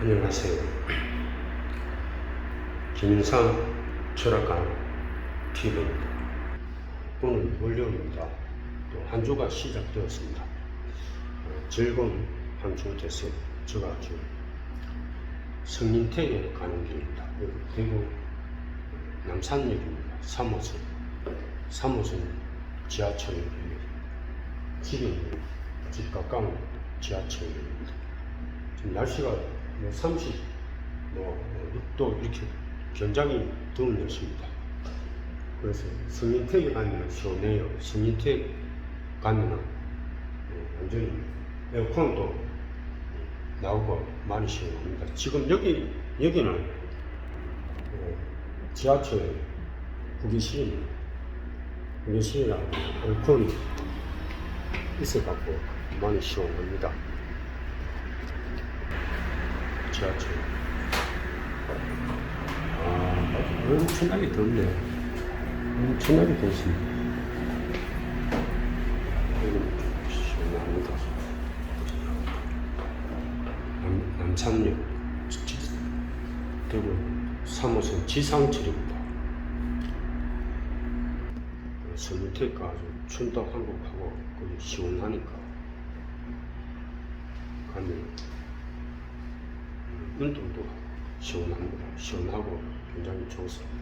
안녕하세요. 김인삼 철학관 TV입니다. 오늘 월요일입니다. 또 한 주가 시작되었습니다. 어, 즐거운 한주 되세요. 제가 지금 성인택에 가는 길입니다. 대구 남산역입니다. 3호선. 3호선 지하철역입니다. 집이 집 가까운 지하철역입니다. 지금 날씨가 뭐 30, 뭐 6도 이렇게 굉장히 더운 날씨입니다. 그래서 성인택에 가면 시원해요. 성인택 가면은 어, 완전히 에어컨도 나오고 많이 시원합니다. 지금 여기, 여기는 어, 지하철 후기실입니다. 후기실이랑 에어컨이 있어갖고 많이 시원합니다. 지하철. 아, 엄청나게 덥네. 엄청나게 덥습니다. 시원합니다. 남, 남산역, 지- 지- 대구 3호선 지상철입니다. 서울테가 아주 춘덕 한국하고 거기 시원하니까 가면 음, 운동도 시원합니다. 시원하고 굉장히 좋습니다.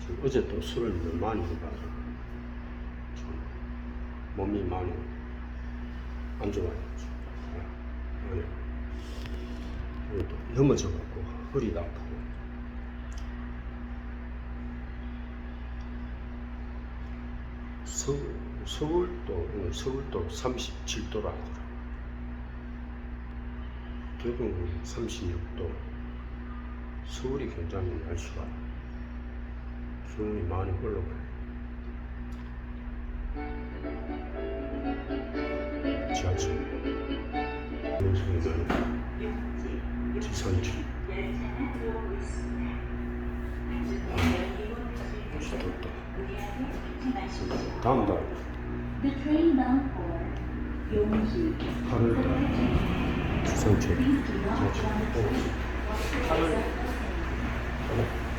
지금 어제 또 술을 너무 많이 먹어가지고 좀 몸이 많이 안 좋아요. 네. 그리고 또 넘어져갖고 허리도 아프고 서울, 서울도 서울도 37도라 하더라고요. 대구는 36도. 서울이 굉장히 날씨가 기온이 많이 올라가요. 지하철. 여기서는 지선철. 날씨 덥다. 다음 달 The train bound for Yongji. 8월 달 지선철. Please do not 지하철. run 어, 8월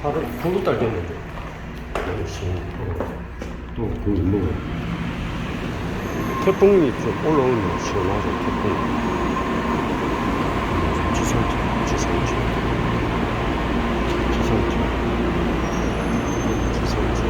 8월 9월 달 됐는데 너무 시원하고 또 그거 뭐 태풍이 좀 올라오면 시원하죠 태풍 지상철 지상철 지상철 지상철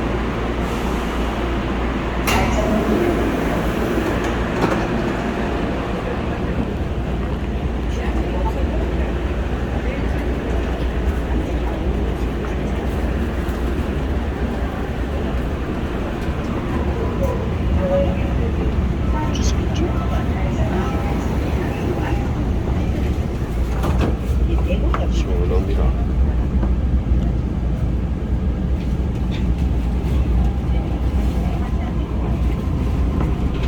지상철 시원합니다.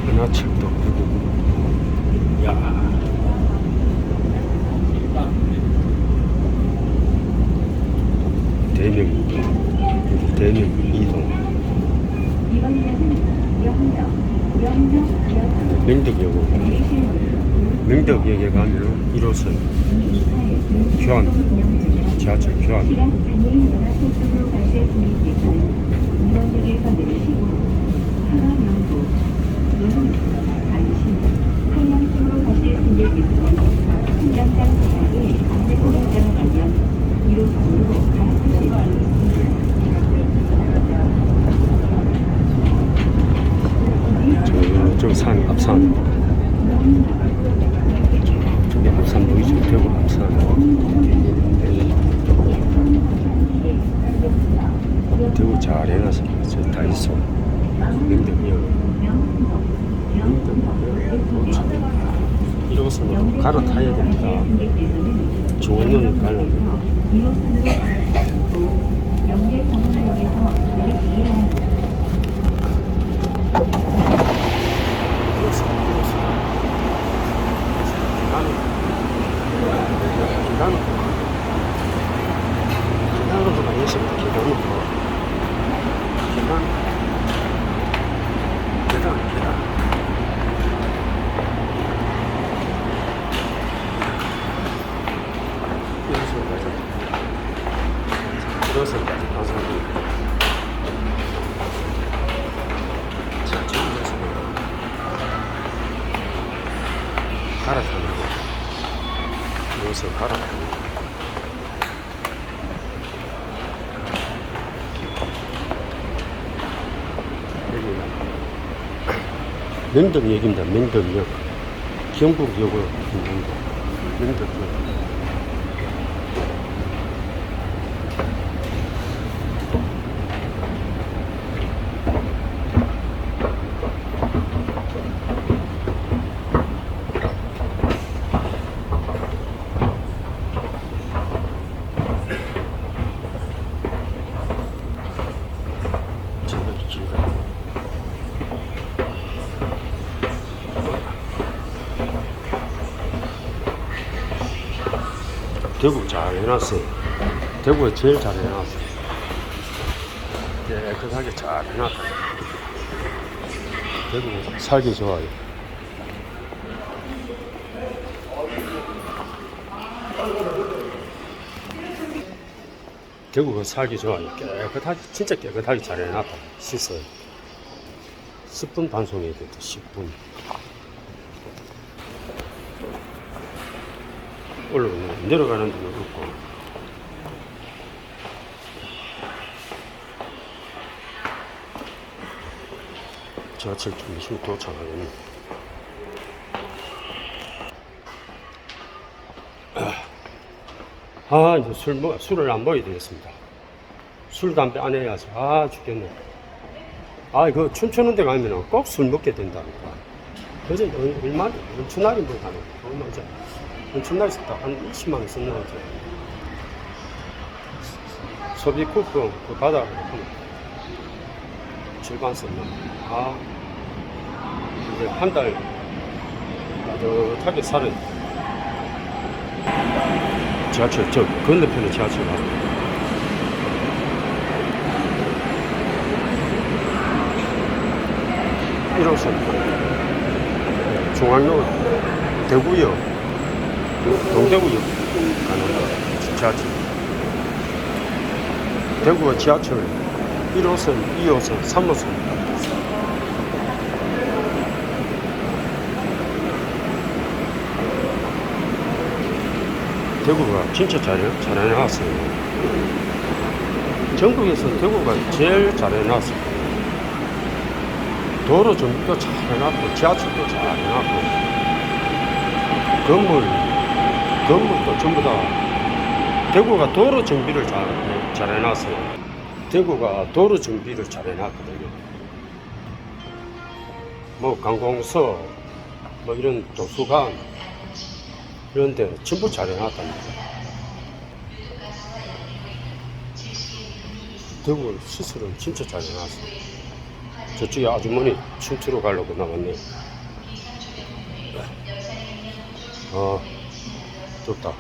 은하철도 그리고 야 대명 여기 대명 이동 내리실 명덕역에 가면 1호선 교환. 지하철 교환 시간 장애인 문화센터로 가실 분이시고 이번 역에서 내리시고 하남연구, 노동, 안심, 한양 쪽으로 가실 분들께서는 현장장 대학의 안내공장을 가면 1호선으로 갈아타실 수 있습니다. 저, 저 산, 앞산. 저기 앞산 보이죠? 대구 앞산. 잘 해놨어. 저다 있어. 명덕역. 명덕역. 이로서는 갈아타야 됩니다. 좋은 놈 가려면. 영계 정문역에서 내리시기 이로서, 이로서. 기간은, 기간은, 기간으로 많이 했습니다. 기간으로. 계단 계단 계단 갈아타는 거. 이것을 갈아타는 거. 여기 면덕 역입니다. 면덕역. 경북역으로. 면덕역. 저기 길가. 대구 잘 해놨어요. 대구에 제일 잘 해놨어요. 깨끗하게 잘 해놨다. 대구 살기 좋아요. 대구가 살기 좋아요. 깨끗하게, 진짜 깨끗하게 잘 해놨다. 씻어요. 10분 반송해야 돼, 10분. 올라오네. 내려가는 데는 없고. 지하철 좀 있으면 도착하겠네. 아, 이제 술, 먹, 술을 안 먹어야 되겠습니다. 술, 담배 안 해야지. 아, 죽겠네. 아, 이거 춤추는 데 가면 꼭 술 먹게 된다니까. 그제 얼마, 연춘날이 뭐 가는 거. 얼마 이 제. 연춘날 썼다. 한 20만 원 썼나, 이제. 소비 쿠폰, 그 받아. 한 절반 썼나. 아, 이제 한 달, 따뜻하게 살은. 지하철, 저 건너편에 지하철 가고. 일호선 중앙로 대구역 동대구역 가는 거 지하철. 대구가 지하철 1호선, 2호선, 3호선. 대구가 진짜 잘, 잘 해놨어요. 전국에서 대구가 제일 잘 해놨어요. 도로 정비도 잘 해놨고 지하철도 잘 해놨고 건물 건물도 전부 다 대구가 도로 정비를 잘, 해- 잘 해놨어요. 대구가 도로 정비를 잘 해놨거든요. 뭐 관공서 뭐 이런 도서관 이런 데 전부 잘 해놨답니다. 대구 시설은 진짜 잘 해놨어요. 저쪽에 아주머니 춤추러 가려고 나왔네. 아, 좁다.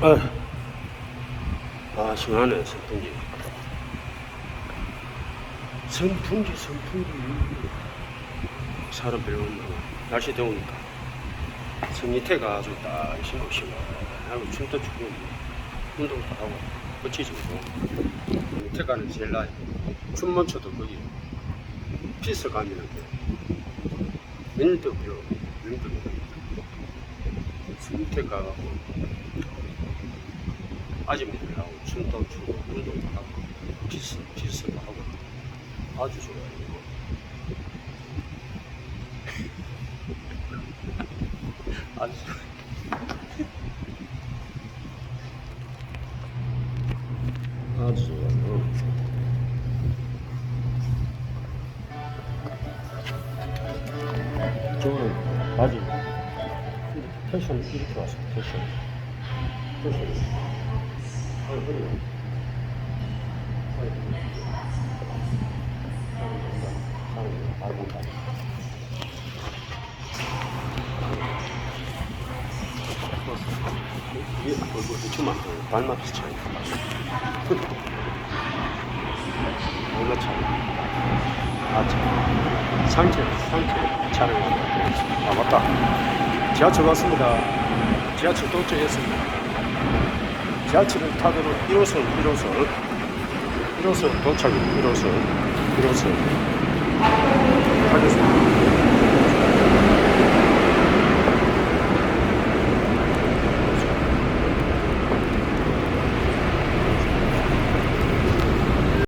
아, 아 시원하네, 선풍기. 선풍기, 선풍기. 사람 별로 없나 날씨 더우니까. 선 밑에가 아주 딱 시원시원하고 춤도 추고 운동도 하고 거치지고 밑에 가는 제일 나이 춤만 춰도 거기 피스 가면 돼 필요. 민도 밑에 가고 아줌마들하고 춤도 추고 운동도 하고 피스 피스도 하고 아주 좋아요. 아주 좋아요 저거는 바지 패션 이렇게 왔어 패션 패션 아니 그래 위에 얼굴 붙이면 안 차이. 차이? 아, 참. 상체, 상체 거. 아, 맞다. 지하철 왔습니다. 지하철 도착했습니다. 지하철을 타도록 1호선, 1호선. 1호선 도착, 1호선. 1호선. 하겠습니다.